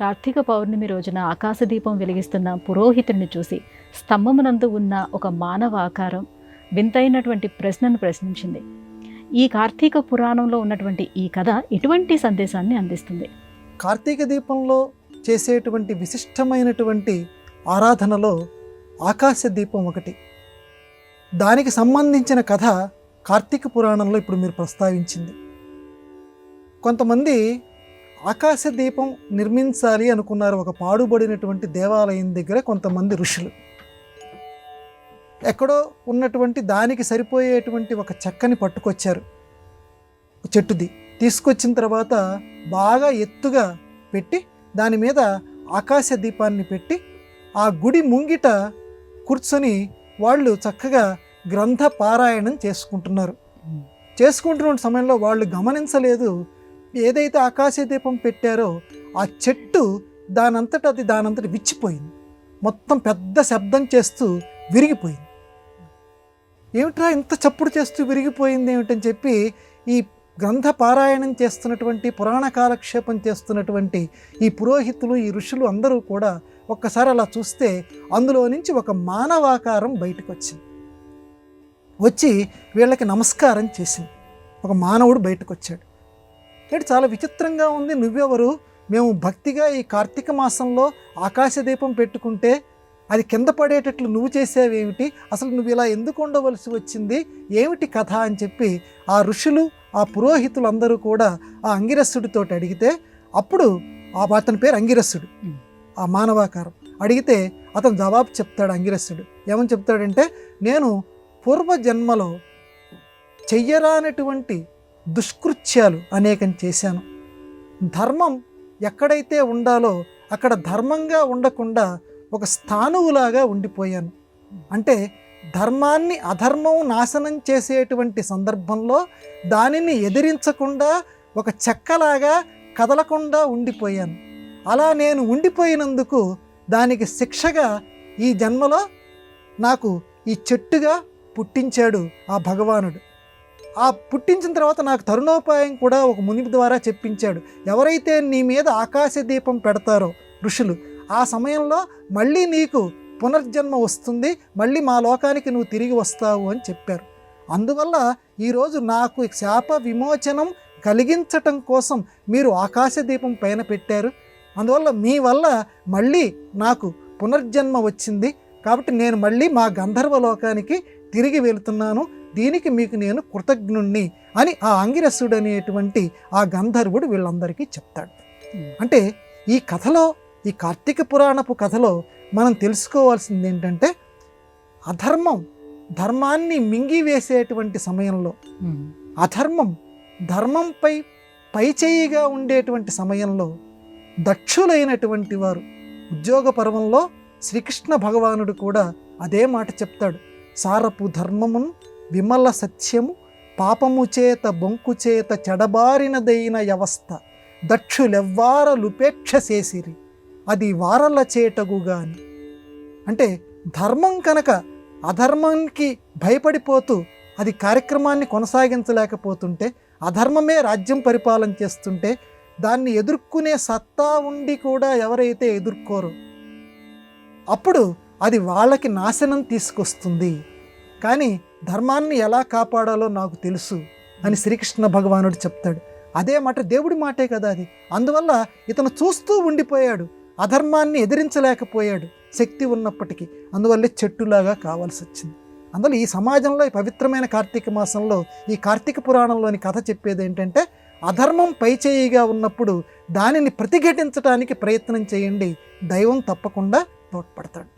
కార్తీక పౌర్ణమి రోజున ఆకాశదీపం వెలిగిస్తున్న పురోహితుడిని చూసి స్తంభమునందు ఉన్న ఒక మానవ ఆకారం వింతైనటువంటి ప్రశ్నను ప్రశ్నించింది. ఈ కార్తీక పురాణంలో ఉన్నటువంటి ఈ కథ ఎటువంటి సందేశాన్ని అందిస్తుంది? కార్తీక దీపంలో చేసేటువంటి విశిష్టమైనటువంటి ఆరాధనలో ఆకాశ దీపం ఒకటి. దానికి సంబంధించిన కథ కార్తీక పురాణంలో ఇప్పుడు మీరు ప్రస్తావించింది. కొంతమంది ఆకాశ దీపం నిర్మించాలి అనుకున్నారు. ఒక పాడుబడినటువంటి దేవాలయం దగ్గర కొంతమంది ఋషులు. ఎక్కడో ఉన్నటువంటి దానికి సరిపోయేటువంటి ఒక చెక్కని పట్టుకొచ్చారు. చెట్టుది తీసుకొచ్చిన తర్వాత బాగా ఎత్తుగా పెట్టి దాని మీద ఆకాశ దీపాన్ని పెట్టి ఆ గుడి ముంగిట కూర్చొని వాళ్ళు చక్కగా గ్రంథ పారాయణం చేసుకుంటున్నారు. చేసుకుంటున్న సమయంలో వాళ్ళు గమనించలేదు. ఏదైతే ఆకాశ దీపం పెట్టారో ఆ చెట్టు దానంతట అది దానంతట విచ్చిపోయింది. మొత్తం పెద్ద శబ్దం చేస్తూ విరిగిపోయింది. ఏమిట్రా ఇంత చప్పుడు చేస్తూ విరిగిపోయింది ఏమిటని చెప్పి ఈ గ్రంథ పారాయణం చేస్తున్నటువంటి పురాణ కాలక్షేపం చేస్తున్నటువంటి ఈ పురోహితులు ఈ ఋషులు అందరూ కూడా ఒక్కసారి అలా చూస్తే అందులో నుంచి ఒక మానవాకారం బయటకు వచ్చింది. వచ్చి వీళ్ళకి నమస్కారం చేసింది. ఒక మానవుడు బయటకు వచ్చాడు. ఏంటి చాలా విచిత్రంగా ఉంది. నువ్వెవరు? మేము భక్తిగా ఈ కార్తీక మాసంలో ఆకాశ దీపం పెట్టుకుంటే అది కింద పడేటట్లు నువ్వు చేసేవేమిటి? అసలు నువ్వు ఇలా ఎందుకు ఉండవలసి వచ్చింది? ఏమిటి కథ అని చెప్పి ఆ ఋషులు ఆ పురోహితులు అందరూ కూడా ఆ అంగిరస్సుడితో అడిగితే అప్పుడు ఆ అతని పేరు అంగిరస్సుడు ఆ మానవాకారం. అడిగితే అతను జవాబు చెప్తాడు అంగిరస్సుడు. ఏమని చెప్తాడంటే నేను పూర్వజన్మలో చెయ్యరానటువంటి దుష్కృత్యాలు అనేకం చేశాను. ధర్మం ఎక్కడైతే ఉండాలో అక్కడ ధర్మంగా ఉండకుండా ఒక స్థానువులాగా ఉండిపోయాను. అంటే ధర్మాన్ని అధర్మం నాశనం చేసేటువంటి సందర్భంలో దానిని ఎదిరించకుండా ఒక చెక్కలాగా కదలకుండా ఉండిపోయాను. అలా నేను ఉండిపోయినందుకు దానికి శిక్షగా ఈ జన్మలో నాకు ఈ చెట్టుగా పుట్టించాడు ఆ భగవానుడు. ఆ పుట్టించిన తర్వాత నాకు తరుణోపాయం కూడా ఒక మునిపి ద్వారా చెప్పించాడు. ఎవరైతే నీ మీద ఆకాశ దీపం పెడతారో ఋషులు ఆ సమయంలో మళ్ళీ నీకు పునర్జన్మ వస్తుంది మళ్ళీ మా లోకానికి నువ్వు తిరిగి వస్తావు అని చెప్పారు. అందువల్ల ఈరోజు నాకు శాప విమోచనం కలిగించటం కోసం మీరు ఆకాశ దీపం పైన పెట్టారు. అందువల్ల మీ వల్ల మళ్ళీ నాకు పునర్జన్మ వచ్చింది. కాబట్టి నేను మళ్ళీ మా గంధర్వ లోకానికి తిరిగి వెళుతున్నాను. దీనికి మీకు నేను కృతజ్ఞుణ్ణి అని ఆ అంగిరసుడు అనేటువంటి ఆ గంధర్వుడు వీళ్ళందరికీ చెప్తాడు. అంటే ఈ కథలో ఈ కార్తీక పురాణపు కథలో మనం తెలుసుకోవాల్సింది ఏంటంటే అధర్మం ధర్మాన్ని మింగివేసేటువంటి సమయంలో అధర్మం ధర్మంపై పైచేయిగా ఉండేటువంటి సమయంలో దక్షులైనటువంటి వారు ఉద్యోగ పర్వంలో శ్రీకృష్ణ భగవానుడు కూడా అదే మాట చెప్తాడు. సారపు ధర్మమును విమల సత్యము పాపము చేత బొంకు చేత చెడబారినదైన వ్యవస్థ దక్షులెవ్వారలుపేక్ష చేసిరి. అది వారల చేటగుగాని అంటే ధర్మం కనుక అధర్మానికి భయపడిపోతూ అది కార్యక్రమాన్ని కొనసాగించలేకపోతుంటే అధర్మమే రాజ్యం పరిపాలన చేస్తుంటే దాన్ని ఎదుర్కొనే సత్తా ఉండి కూడా ఎవరైతే ఎదుర్కోరో అప్పుడు అది వాళ్ళకి నాశనం తీసుకొస్తుంది. కానీ ధర్మాన్ని ఎలా కాపాడాలో నాకు తెలుసు అని శ్రీకృష్ణ భగవానుడు చెప్తాడు. అదే మాట దేవుడి మాటే కదా అది. అందువల్ల ఇతను చూస్తూ ఉండిపోయాడు. అధర్మాన్ని ఎదిరించలేకపోయాడు. శక్తి ఉన్నప్పటికీ అందువల్లే చెట్టులాగా కావాల్సి వచ్చింది. అందువల్ల ఈ సమాజంలో ఈ పవిత్రమైన కార్తీక మాసంలో ఈ కార్తీక పురాణంలోని కథ చెప్పేది ఏంటంటే అధర్మం పైచేయిగా ఉన్నప్పుడు దానిని ప్రతిఘటించడానికి ప్రయత్నం చేయండి. దైవం తప్పకుండా తోడ్పడతాడు.